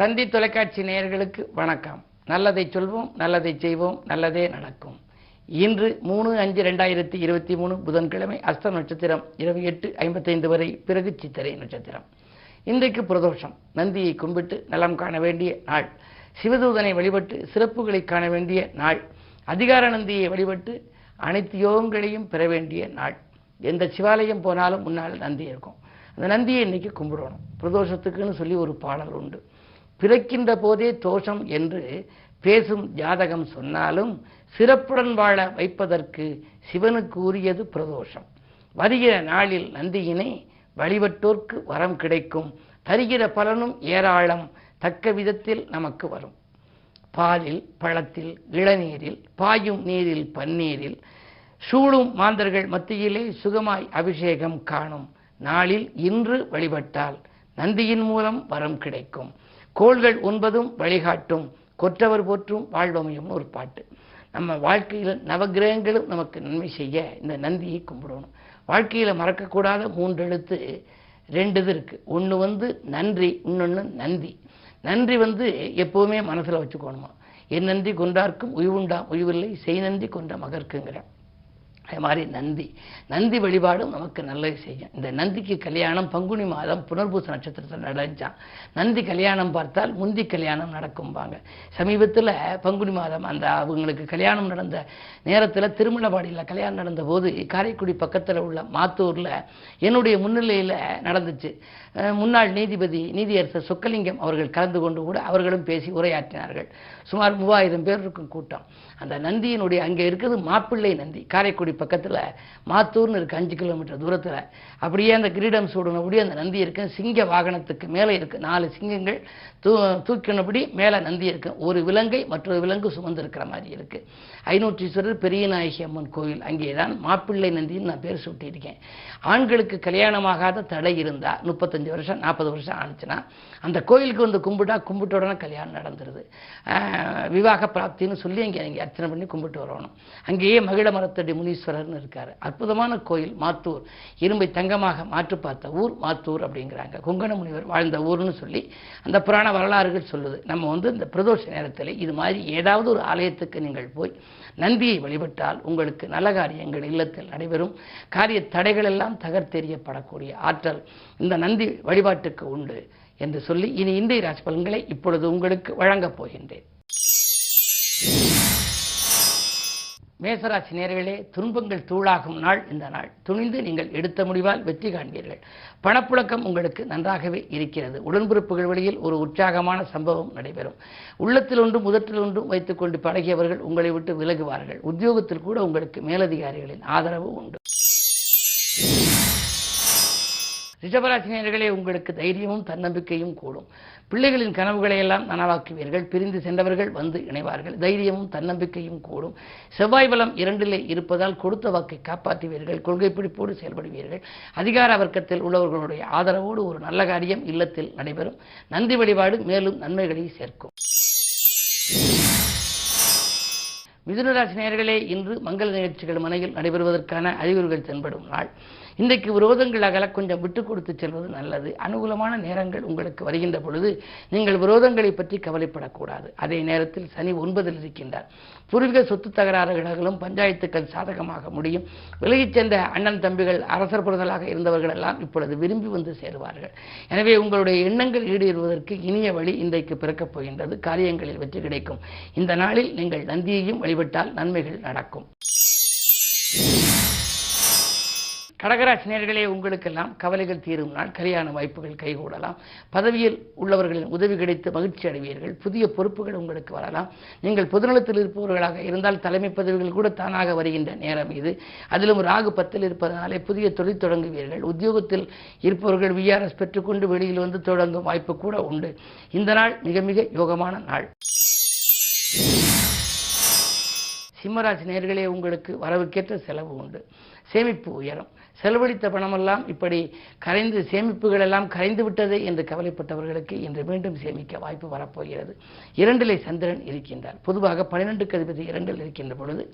தந்தி தொலைக்காட்சி நேயர்களுக்கு வணக்கம். நல்லதை சொல்வோம் நல்லதை செய்வோம் நல்லதே நடக்கும். இன்று மூணு அஞ்சு ரெண்டாயிரத்தி இருபத்தி மூணு புதன்கிழமை அஸ்த நட்சத்திரம் இரவு எட்டு ஐம்பத்தைந்து வரை பிறகு சித்திரை நட்சத்திரம். இன்றைக்கு பிரதோஷம். நந்தியை கும்பிட்டு நலம் காண வேண்டிய நாள். சிவதூதனை வழிபட்டு சிறப்புகளை காண வேண்டிய நாள். அதிகார நந்தியை வழிபட்டு அனைத்து யோகங்களையும் பெற வேண்டிய நாள். எந்த சிவாலயம் போனாலும் முன்னால் நந்தி இருக்கும். அந்த நந்தியை இன்னைக்கு கும்பிடணும். பிரதோஷத்துக்குன்னு சொல்லி ஒரு பாடல் உண்டு. பிறக்கின்ற போதே தோஷம் என்று பேசும் ஜாதகம் சொன்னாலும் சிறப்புடன் வாழ வைப்பதற்கு சிவனுக்கு உரியது பிரதோஷம். வருகிற நாளில் நந்தியினை வழிபட்டோர்க்கு வரம் கிடைக்கும். தருகிற பலனும் ஏராளம் தக்க விதத்தில் நமக்கு வரும். பாலில் பழத்தில் இளநீரில் பாயும் நீரில் பன்னீரில் சூடும் மாந்தர்கள் மத்தியிலே சுகமாய் அபிஷேகம் காணும். நாளில் இன்று வழிபட்டால் நந்தியின் மூலம் வரம் கிடைக்கும். கோள்கள் ஒன்பதும் வழிகாட்டும். கொற்றவர் போற்றும் வாழ்வமையும்னு ஒரு பாட்டு. நம்ம வாழ்க்கையில் நவகிரகங்களும் நமக்கு நன்மை செய்ய இந்த நந்தியை கும்பிடணும். வாழ்க்கையில் மறக்கக்கூடாத மூன்று எழுத்து ரெண்டு இது இருக்குது ஒன்று வந்து நன்றி இன்னொன்று நந்தி. நன்றி வந்து எப்போவுமே மனசில் வச்சுக்கணுமா? என் நன்றி கொண்டார்க்கும் உய்வுண்டாம் உய்வில்லை செய் நன்றி கொண்ட மகர்க்குங்கிறேன் அது மாதிரி நந்தி. நந்தி வழிபாடும் நமக்கு நல்லது செய்யும். இந்த நந்திக்கு கல்யாணம் பங்குனி மாதம் புனர்பூச நட்சத்திரத்தில் நடைஞ்சான் நந்தி கல்யாணம் பார்த்தால் முந்தி கல்யாணம் நடக்கும்பாங்க. சமீபத்தில் பங்குனி மாதம் அந்த அவங்களுக்கு கல்யாணம் நடந்த நேரத்தில் திருமணவாடியில் கல்யாணம் நடந்த போது காரைக்குடி பக்கத்தில் உள்ள மாத்தூரில் என்னுடைய முன்னிலையில் நடந்துச்சு. முன்னாள் நீதிபதி நீதியரசர் சொக்கலிங்கம் அவர்கள் கலந்து கொண்டு கூட அவர்களும் பேசி உரையாற்றினார்கள். சுமார் மூவாயிரம் பேர் இருக்கும் கூட்டம். அந்த நந்தியினுடைய அங்கே இருக்கிறது மாப்பிள்ளை நந்தி. காரைக்குடி பக்கத்தில் மாத்தூர்னு இருக்கு அஞ்சு கிலோமீட்டர் தூரத்தில். அப்படியே அந்த கிரீடம் சூடினபடி அந்த நந்தி இருக்கு. சிங்க வாகனத்துக்கு மேலே இருக்கு. நாலு சிங்கங்கள் தூ தூக்கினபடி மேலே நந்தி இருக்கு. ஒரு விலங்கை மற்றொரு விலங்கு சுமந்து இருக்கிற மாதிரி இருக்கு. ஐநூற்றீஸ்வரர் பெரியநாயகி அம்மன் கோயில். அங்கே தான் மாப்பிள்ளை நந்தின்னு நான் பேர் சூட்டியிருக்கேன். ஆண்களுக்கு கல்யாணமாகாத தடை இருந்தா முப்பத்தஞ்சு வருஷம் நாற்பது வருஷம் ஆனிச்சுன்னா அந்த கோயிலுக்கு வந்து கும்பிட்டா கும்பிட்ட உடனே கல்யாணம் நடந்துருது. விவாக பிராப்தின்னு சொல்லி அங்கே நீங்கள் அர்ச்சனை பண்ணி கும்பிட்டு வரணும். அங்கேயே மகிழ மரத்தடி முனீஸ்வரர்னு இருக்கார். அற்புதமான கோயில் மாத்தூர். இரும்பை தங்கமாக மாற்று பார்த்த ஊர் மாத்தூர் அப்படிங்கிறாங்க. கொங்கண முனிவர் வாழ்ந்த ஊர்னு சொல்லி அந்த புராண வரலாறுகள் சொல்லுது. நம்ம வந்து இந்த பிரதோஷ நேரத்தில் இது மாதிரி ஏதாவது ஒரு ஆலயத்துக்கு நீங்கள் போய் நந்தியை வழிபட்டால் உங்களுக்கு நல்ல காரியங்கள் இல்லத்தில் நடைபெறும். காரிய தடைகள் எல்லாம் தகர்த்தெறியப்படக்கூடிய ஆற்றல் இந்த நந்தி வழிபாட்டுக்கு உண்டு என்று சொல்லி இனி இந்திய ராசி பலன்களை இப்பொழுது உங்களுக்கு வழங்கப் போகின்றேன். மேசராசி நேர்களே துன்பங்கள் தூளாகும் நாள் இந்த நாள். துணிந்து நீங்கள் எடுத்த முடிவால் வெற்றி காண்பீர்கள். பணப்புழக்கம் உங்களுக்கு நன்றாகவே இருக்கிறது. உடன்பிறப்புகள் வழியில் ஒரு உற்சாகமான சம்பவம் நடைபெறும். உள்ளத்தில் ஒன்றும் முதற்றில் ஒன்றும் வைத்துக்கொண்டு பழகியவர்கள் உங்களை விட்டு விலகுவார்கள். உத்தியோகத்தில் கூட உங்களுக்கு மேலதிகாரிகளின் ஆதரவு உண்டு. ரிஷபராசினியர்களே உங்களுக்கு தைரியமும் தன்னம்பிக்கையும் கூடும். பிள்ளைகளின் கனவுகளை எல்லாம் நனவாக்குவீர்கள். பிரிந்து சென்றவர்கள் வந்து இணைவார்கள். தைரியமும் தன்னம்பிக்கையும் கூடும். செவ்வாய் பலம் இரண்டிலே இருப்பதால் கொடுத்த வாக்கை காப்பாற்றுவீர்கள். கொள்கை பிடிப்போடு செயல்படுவீர்கள். அதிகார வர்க்கத்தில் உள்ளவர்களுடைய ஆதரவோடு ஒரு நல்ல காரியம் இல்லத்தில் நடைபெறும். நந்தி வழிபாடு மேலும் நன்மைகளை சேர்க்கும். மிதுனராசி நேர்களே இன்று மங்கள நிகழ்ச்சிகள் மனையில் நடைபெறுவதற்கான அறிகுறிகள் தென்படும் நாள். இன்றைக்கு விரோதங்கள் அகல கொஞ்சம் விட்டு கொடுத்து செல்வது நல்லது. அனுகூலமான நேரங்கள் உங்களுக்கு வருகின்ற பொழுது நீங்கள் விரோதங்களை பற்றி கவலைப்படக்கூடாது. அதே நேரத்தில் சனி ஒன்பதில் இருக்கின்றார். பூர்வீக சொத்து தகராறுகளும் பஞ்சாயத்துக்கள் சாதகமாக முடியும். விலகிச் சென்ற அண்ணன் தம்பிகள் அரசர் புரதலாக இருந்தவர்கள் எல்லாம் இப்பொழுது விரும்பி வந்து சேருவார்கள். எனவே உங்களுடைய எண்ணங்கள் ஈடுபடுவதற்கு இனிய வழி இன்றைக்கு பிறக்கப் போகின்றது. காரியங்களில் வெற்றி கிடைக்கும். இந்த நாளில் நீங்கள் நந்தியையும் வழிபட்டால் நன்மைகள் நடக்கும். கடகராசினியர்களே உங்களுக்கெல்லாம் கவலைகள் தீரும் நாள். கல்யாண வாய்ப்புகள் கைகூடலாம். பதவியில் உள்ளவர்களின் உதவி கிடைத்து மகிழ்ச்சி அடைவீர்கள். புதிய பொறுப்புகள் உங்களுக்கு வரலாம். நீங்கள் பொதுநலத்தில் இருப்பவர்களாக இருந்தால் தலைமை பதவிகள் கூட தானாக வருகின்ற நேரம் இது. அதிலும் ராகு பத்தில் இருப்பதனாலே புதிய தொழில் தொடங்குவீர்கள். உத்தியோகத்தில் இருப்பவர்கள் விஆர்எஸ் பெற்றுக்கொண்டு வெளியில் வந்து தொடங்கும் வாய்ப்பு கூட உண்டு. இந்த நாள் மிக மிக யோகமான நாள். சிம்மராசி நேர்களே உங்களுக்கு வரவுக்கேற்ற செலவு உண்டு. சேமிப்பு உயரும். செலவழித்த பணமெல்லாம் இப்படி கரைந்து சேமிப்புகள் எல்லாம் கரைந்து விட்டது என்று கவலைப்பட்டவர்களுக்கு இன்று மீண்டும் சேமிக்க வாய்ப்பு வரப்போகிறது. இரண்டிலே சந்திரன் இருக்கின்றார். பொதுவாக பன்னிரெண்டுக்கு அதிபதி இரண்டில் இருக்கின்ற பொழுது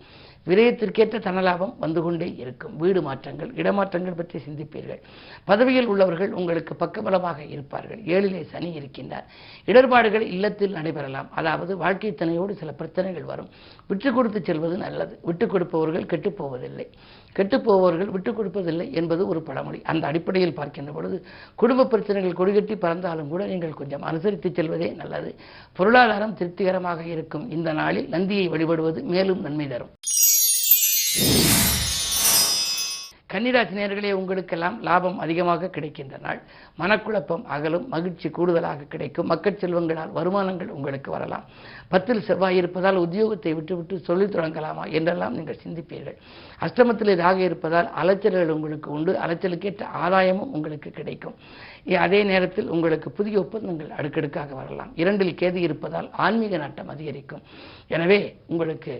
விரயத்திற்கேற்ற தனலாபம் வந்து கொண்டே இருக்கும். வீடு மாற்றங்கள் இடமாற்றங்கள் பற்றி சிந்திப்பீர்கள். பதவியில் உள்ளவர்கள் உங்களுக்கு பக்கபலமாக இருப்பார்கள். ஏழிலே சனி இருக்கின்றார். இடர்பாடுகள் இல்லத்தில் நடைபெறலாம். அதாவது வாழ்க்கை துணையோடு சில பிரச்சனைகள் வரும். விட்டு கொடுத்து செல்வது நல்லது. விட்டு கொடுப்பவர்கள் கெட்டுப் போவதில்லை கெட்டுப் விட்டுக் கொடுப்பதில்லை என்பது ஒரு பழமொழி. அந்த அடிப்படையில் பார்க்கின்ற பொழுது குடும்ப பிரச்சனைகள் கொடிகட்டி பறந்தாலும் கூட நீங்கள் கொஞ்சம் அனுசரித்து செல்வதே நல்லது. பொருளாதாரம் திருப்திகரமாக இருக்கும். இந்த நாளில் நந்தியை வழிபடுவது மேலும் நன்மை தரும். கன்னிராசினியர்களே உங்களுக்கெல்லாம் லாபம் அதிகமாக கிடைக்கின்ற நாள் மனக்குழப்பம் அகலும் மகிழ்ச்சி கூடுதலாக கிடைக்கும். மக்கள் செல்வங்களால் வருமானங்கள் உங்களுக்கு வரலாம். பத்தில் செவ்வாய் இருப்பதால் உத்தியோகத்தை விட்டுவிட்டு சொல்லித் தொடங்கலாமா என்றெல்லாம் நீங்கள் சிந்திப்பீர்கள். அஷ்டமத்தில் ராக இருப்பதால் அலைச்சல்கள் உங்களுக்கு உண்டு. அலைச்சலுக்கேற்ற ஆதாயமும் உங்களுக்கு கிடைக்கும். அதே நேரத்தில் உங்களுக்கு புதிய ஒப்பந்தங்கள் அடுக்கடுக்காக வரலாம். இரண்டில் கேது இருப்பதால் ஆன்மீக நாட்டம் அதிகரிக்கும். எனவே உங்களுக்கு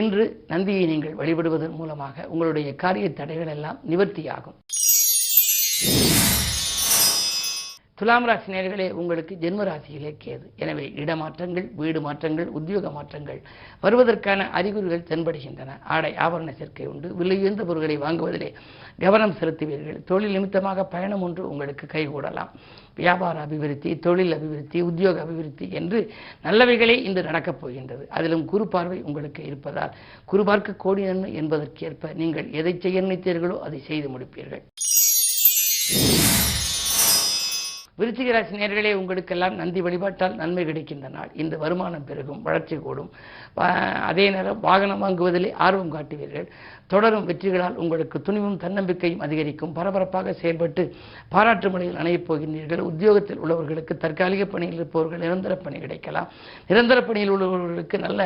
இன்று நந்தியை நீங்கள் வழிபடுவதன் மூலமாக உங்களுடைய காரிய தடைகள் எல்லாம் நிவர்த்தியாகும். துலாம் ராசி நேர்களே உங்களுக்கு ஜென்ம ராசியிலே கேது. எனவே இடமாற்றங்கள் வீடு மாற்றங்கள் உத்தியோக மாற்றங்கள் வருவதற்கான அறிகுறிகள் தென்படுகின்றன. ஆடை ஆபரண சேர்க்கை உண்டு. விலையுயர்ந்த பொருட்களை வாங்குவதிலே கவனம் செலுத்துவீர்கள். தொழில் நிமித்தமாக பயணம் ஒன்று உங்களுக்கு கைகூடலாம். வியாபார அபிவிருத்தி தொழில் அபிவிருத்தி உத்தியோக அபிவிருத்தி என்று நல்லவைகளே இன்று நடக்கப் போகின்றது. அதிலும் குறு பார்வை உங்களுக்கு இருப்பதால் குறுபார்க்க கோடி நன்மை என்பதற்கேற்ப நீங்கள் எதை செய்ய நினைத்தீர்களோ அதை செய்து முடிப்பீர்கள். விருச்சிக ராசி நேர்களே உங்களுக்கெல்லாம் நந்தி வழிபாட்டால் நன்மை கிடைக்கின்ற நாள். இந்த வருமானம் பெருகும் வளர்ச்சி கூடும். அதே நேரம் வாகனம் வாங்குவதிலே ஆர்வம் காட்டுவீர்கள். தொடரும் வெற்றிகளால் உங்களுக்கு துணிவும் தன்னம்பிக்கையும் அதிகரிக்கும். பரபரப்பாக செயல்பட்டு பாராட்டு முறையில் அணையப் போகின்றீர்கள். உத்தியோகத்தில் உள்ளவர்களுக்கு தற்காலிக பணியில் இருப்பவர்கள் நிரந்தர பணி கிடைக்கலாம். நிரந்தர பணியில் உள்ளவர்களுக்கு நல்ல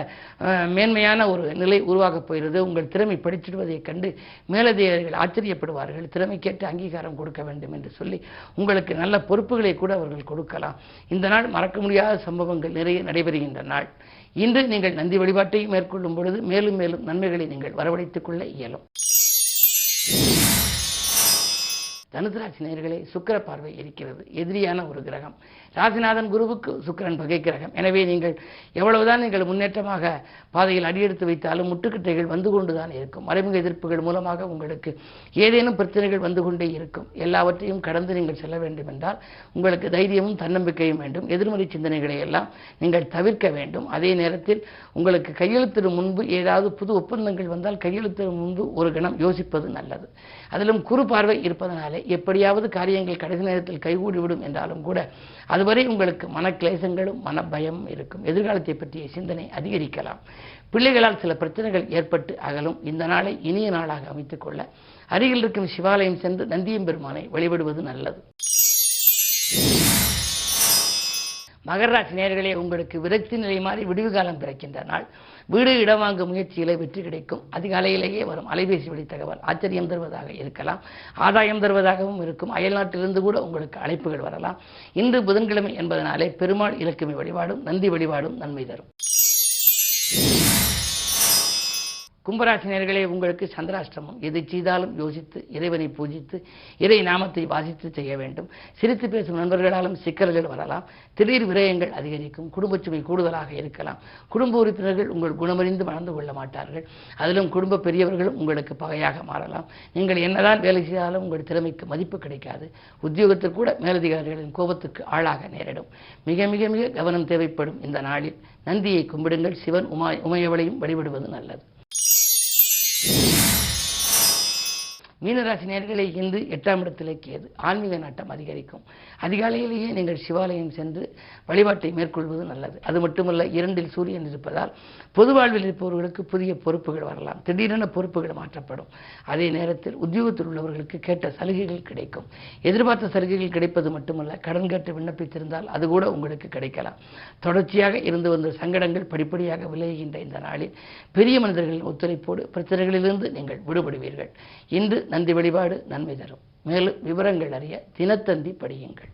மேன்மையான ஒரு நிலை உருவாகப் போகிறது. உங்கள் திறமை படிச்சிடுவதைக் கண்டு மேலதிகாரிகள் ஆச்சரியப்படுவார்கள். திறமைக்கேற்ற அங்கீகாரம் கொடுக்க வேண்டும் என்று சொல்லி உங்களுக்கு நல்ல பொறுப்பு பொறுப்புகளை கூட அவர்கள் கொடுக்கலாம். இந்த நாள் மறக்க முடியாத சம்பவங்கள் நிறைய நடைபெறுகின்ற நாள். இன்று நீங்கள் நந்தி வழிபாட்டை மேற்கொள்ளும் பொழுது மேலும் மேலும் நன்மைகளை நீங்கள் வரவழைத்துக் கொள்ள இயலும். தனுசராசி நேர்களே சுக்கர பார்வை இருக்கிறது. எதிரியான ஒரு கிரகம். ராசிநாதன் குருவுக்கு சுக்கரன் பகை கிரகம். எனவே நீங்கள் எவ்வளவுதான் நீங்கள் முன்னேற்றமாக பாதையில் அடியெடுத்து வைத்தாலும் முட்டுக்கட்டைகள் வந்து கொண்டுதான் இருக்கும். மறைமுக எதிர்ப்புகள் மூலமாக உங்களுக்கு ஏதேனும் பிரச்சனைகள் வந்து கொண்டே இருக்கும். எல்லாவற்றையும் கடந்து நீங்கள் செல்ல வேண்டும் என்றால் உங்களுக்கு தைரியமும் தன்னம்பிக்கையும் வேண்டும். எதிர்மறை சிந்தனைகளை எல்லாம் நீங்கள் தவிர்க்க வேண்டும். அதே நேரத்தில் உங்களுக்கு கையெழுத்திடும் முன்பு ஏதாவது புது ஒப்பந்தங்கள் வந்தால் கையெழுத்திடும் முன்பு ஒரு கணம் யோசிப்பது நல்லது. அதிலும் குறு பார்வை இருப்பதனாலே எப்படியாவது காரியங்கள் கடைசி நேரத்தில் கைகூடிவிடும் என்றாலும் கூட அதுவரை உங்களுக்கு மனக்லேசங்களும் மனபயம் இருக்கும். எதிர்காலத்தை பற்றிய சிந்தனை அதிகரிக்கலாம். பிள்ளைகளால் சில பிரச்சனைகள் ஏற்பட்டு அகலும். இந்த நாளை இனிய நாளாக அமைத்துக் கொள்ள அருகில் இருக்கும் சிவாலயம் சென்று நந்தியம் பெருமானை வழிபடுவது நல்லது. மகர ராசி நேர்களே உங்களுக்கு விரக்தி நிலை மாறி விடுவு காலம் பிறக்கின்ற நாள். வீடு இடம் வாங்கும் முயற்சிகளை வெற்றி கிடைக்கும். அதிகாலையிலேயே வரும் அலைபேசி வழி தகவல் ஆச்சரியம் தருவதாக இருக்கலாம். ஆதாயம் தருவதாகவும் இருக்கும். அயல்நாட்டிலிருந்து கூட உங்களுக்கு அழைப்புகள் வரலாம். இன்று புதன்கிழமை என்பதனாலே பெருமாள் இலக்குமி வழிபாடும் நந்தி வழிபாடும் நன்மை தரும். கும்பராசினியர்களே உங்களுக்கு சந்திராஷ்டமம். எதை செய்தாலும் யோசித்து இறைவனை பூஜித்து இறை நாமத்தை வாசித்து செய்ய வேண்டும். சிரித்து பேசும் நண்பர்களாலும் சிக்கல்கள் வரலாம். திடீர் விரயங்கள் அதிகரிக்கும். குடும்ப சுமை கூடுதலாக இருக்கலாம். குடும்ப உறுப்பினர்கள் உங்கள் குணமறிந்து மணந்து கொள்ள மாட்டார்கள். அதிலும் குடும்ப பெரியவர்களும் உங்களுக்கு பகையாக மாறலாம். நீங்கள் என்னதான் வேலை செய்தாலும் உங்கள் திறமைக்கு மதிப்பு கிடைக்காது. உத்தியோகத்தில் கூட மேலதிகாரிகளின் கோபத்துக்கு ஆளாக நேரிடும். மிக மிக மிக கவனம் தேவைப்படும் இந்த நாளில். நந்தியை கும்பிடுங்கள். சிவன் உமா உமையவளையும் வழிபடுவது நல்லது. மீனராசி நேர்களை இன்று எட்டாம் இடத்திலே கேது. ஆன்மீக நாட்டம் அதிகரிக்கும். அதிகாலையிலேயே நீங்கள் சிவாலயம் சென்று வழிபாட்டை மேற்கொள்வது நல்லது. அது மட்டுமல்ல இரண்டில் சூரியன் இருப்பதால் பொது வாழ்வில் இருப்பவர்களுக்கு புதிய பொறுப்புகள் வரலாம். திடீரென பொறுப்புகள் மாற்றப்படும். அதே நேரத்தில் உத்தியோகத்தில் உள்ளவர்களுக்கு கேட்ட சலுகைகள் கிடைக்கும். எதிர்பார்த்த சலுகைகள் கிடைப்பது மட்டுமல்ல கடன் கேட்டு விண்ணப்பித்திருந்தால் அது கூட உங்களுக்கு கிடைக்கலாம். தொடர்ச்சியாக இருந்து வந்த சங்கடங்கள் படிப்படியாக விலகுகின்ற இந்த நாளில் பெரிய மனிதர்களின் ஒத்துழைப்போடு பிரச்சனைகளிலிருந்து நீங்கள் விடுபடுவீர்கள். இன்று நந்தி வழிபாடு நன்மை தரும். மேலும் விவரங்கள் அறிய தினத்தந்தி படியுங்கள்.